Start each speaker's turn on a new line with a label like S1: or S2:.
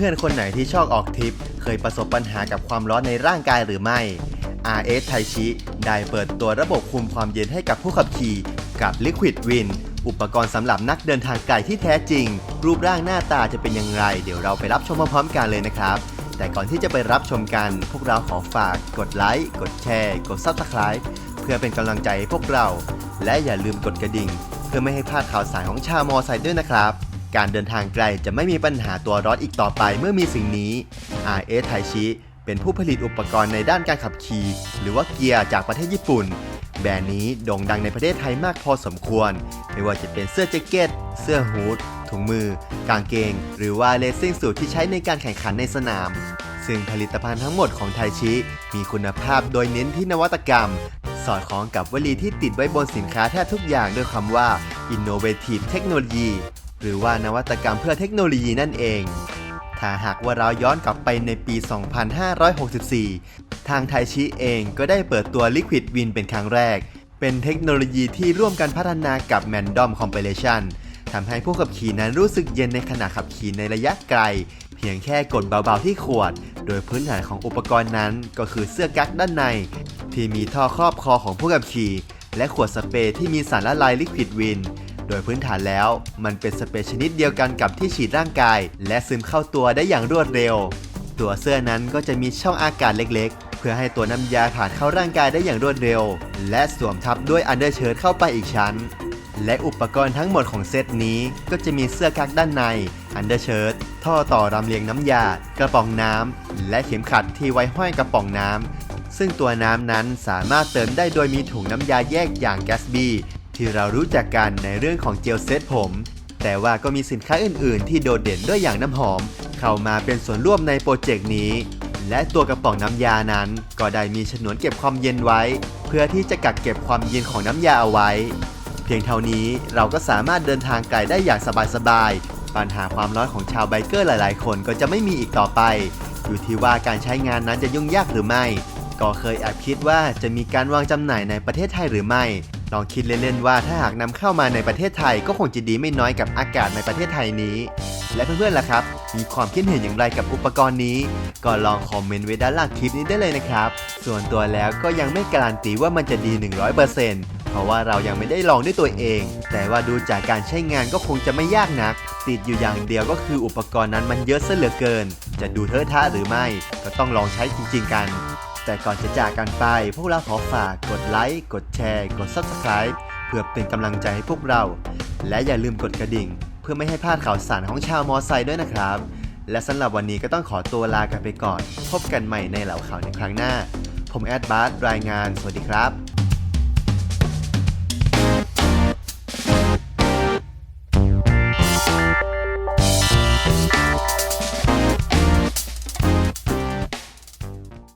S1: พื่อนๆ คนไหนที่ชอบออกทริป เคยประสบปัญหากับความร้อนในร่างกายหรือไม่ RS ไทชิได้เปิดตัวระบบคุมความเย็นให้กับผู้ขับขี่ กับ Liquid Win อุปกรณ์สำหรับนักเดินทางไกลที่แท้จริง รูปร่างหน้าตาจะเป็นอย่างไร เดี๋ยวเราไปรับชมพร้อมๆกันเลยนะครับ แต่ก่อนที่จะไปรับชมกัน พวกเราขอฝากกดไลค์กดแชร์ กด Subscribe เพื่อเป็นกำลังใจให้พวกเรา และอย่าลืมกดกระดิ่ง เพื่อไม่ให้พลาดข่าวสารของชาวมอไซค์ด้วยนะครับ การเดินทางไกลจะไม่มีปัญหาตัวร้อนอีกต่อไปเมื่อมีสิ่งนี้ RS ไทชิเป็นผู้ผลิตอุปกรณ์ในด้านการขับขี่ หรือว่าเกียร์จากประเทศญี่ปุ่น แบรนด์นี้โด่งดังในประเทศไทยมากพอสมควร ไม่ว่าจะเป็นเสื้อแจ็คเก็ต เสื้อฮูดถุงมือ กางเกง หรือว่าเลสซิ่งสูทที่ใช้ในการแข่งขันในสนาม ซึ่งผลิตภัณฑ์ทั้งหมดของไทชิ มีคุณภาพโดยเน้นที่นวัตกรรม สอดคล้องกับวลีที่ติดไว้บนสินค้าแทบทุกอย่างด้วยคำว่า innovative technology หรือว่านวัตกรรมเพื่อเทคโนโลยีนั่นเอง ถ้าหากว่าเราย้อนกลับไปในปี 2564 ทางไทชิเองก็ได้เปิดตัว Liquid Win เป็นครั้งแรก เป็นเทคโนโลยีที่ร่วมกันพัฒนากับ Mandom Compilation ทำให้ผู้ขับขี่นั้นรู้สึกเย็นในขณะขับขี่ในระยะไกล เพียงแค่กดเบาๆที่ขวด โดยพื้นฐานของอุปกรณ์นั้นก็คือเสื้อกั๊กด้านใน ที่มีท่อครอบคอของผู้ขับขี่ และขวดสเปรย์ที่มีสารละลายลิควิดวิน โดยพื้นฐานแล้ว มันเป็นสเปรย์ชนิดเดียวกันกับที่ฉีดร่างกาย และซึมเข้าตัวได้อย่างรวดเร็ว ตัวเสื้อนั้นก็จะมีช่องอากาศเล็กๆ เพื่อให้ตัวน้ำยาผ่านเข้าร่างกายได้อย่างรวดเร็ว และสวมทับด้วยอันเดอร์เชิ้ตเข้าไปอีกชั้น และอุปกรณ์ทั้งหมดของเซตนี้ก็จะมีเสื้อกั๊กด้านในอันเดอร์เชิ้ตท่อต่อรำเลียงน้ำยา กระป๋องน้ำและเข็มขัดที่ไว้ห้อยกระป๋องน้ำซึ่งตัวน้ำนั้นสามารถเติมได้โดยมีถุงน้ำยาแยกอย่างแกสบี ที่เรารู้จักกันในเรื่องของเจลเซตผม แต่ว่าก็มีสินค้าอื่น ๆ ที่โดดเด่นด้วยอย่างน้ำหอม เข้ามาเป็นส่วนร่วมในโปรเจกต์นี้ และตัวกระป๋องน้ำยานั้น ก็ได้มีฉนวนเก็บความเย็นไว้ เพื่อที่จะกักเก็บความเย็นของน้ำยาเอาไว้ เพียงเท่านี้เราก็สามารถเดินทางไกลได้อย่างสบาย ๆ ปัญหาความร้อนของชาวไบเกอร์หลาย ๆ คนก็จะไม่มีอีกต่อไป อยู่ที่ว่าการใช้งานนั้นจะยุ่งยากหรือไม่ ก็เคยแอบคิดว่าจะมีการวางจำหน่ายในประเทศไทยหรือไม่ ลองคิดเล่นๆว่าถ้าหากนำเข้ามาในประเทศไทยก็คงจะดีไม่น้อยกับอากาศในประเทศไทยนี้ และเพื่อนๆล่ะครับ มีความคิดเห็นอย่างไรกับอุปกรณ์นี้ ก็ลองคอมเมนต์ไว้ด้านล่างคลิปนี้ได้เลยนะครับ ส่วนตัวแล้วก็ยังไม่การันตีว่ามันจะดี 100%เพราะว่าเรายังไม่ได้ลองด้วยตัวเอง แต่ว่าดูจากการใช้งานก็คงจะไม่ยากนัก ติดอยู่อย่างเดียวก็คืออุปกรณ์นั้นมันเยอะซะเหลือเกิน จะดูเทอะทะหรือไม่ ก็ต้องลองใช้จริง ๆ กัน แต่ก่อนจะจากกันไป พวกเราขอฝากกดไลค์กดแชร์ กด Subscribe เพื่อเป็นกำลังใจให้พวกเรา และอย่าลืมกดกระดิ่ง เพื่อไม่ให้พลาดข่าวสารของชาวมอไซค์ด้วยนะครับ และสำหรับวันนี้ก็ต้องขอตัวลากันไปก่อน พบกันใหม่ในเหล่าข่าวในครั้งหน้า ผมแอดบาร์รายงานสวัสดีครับ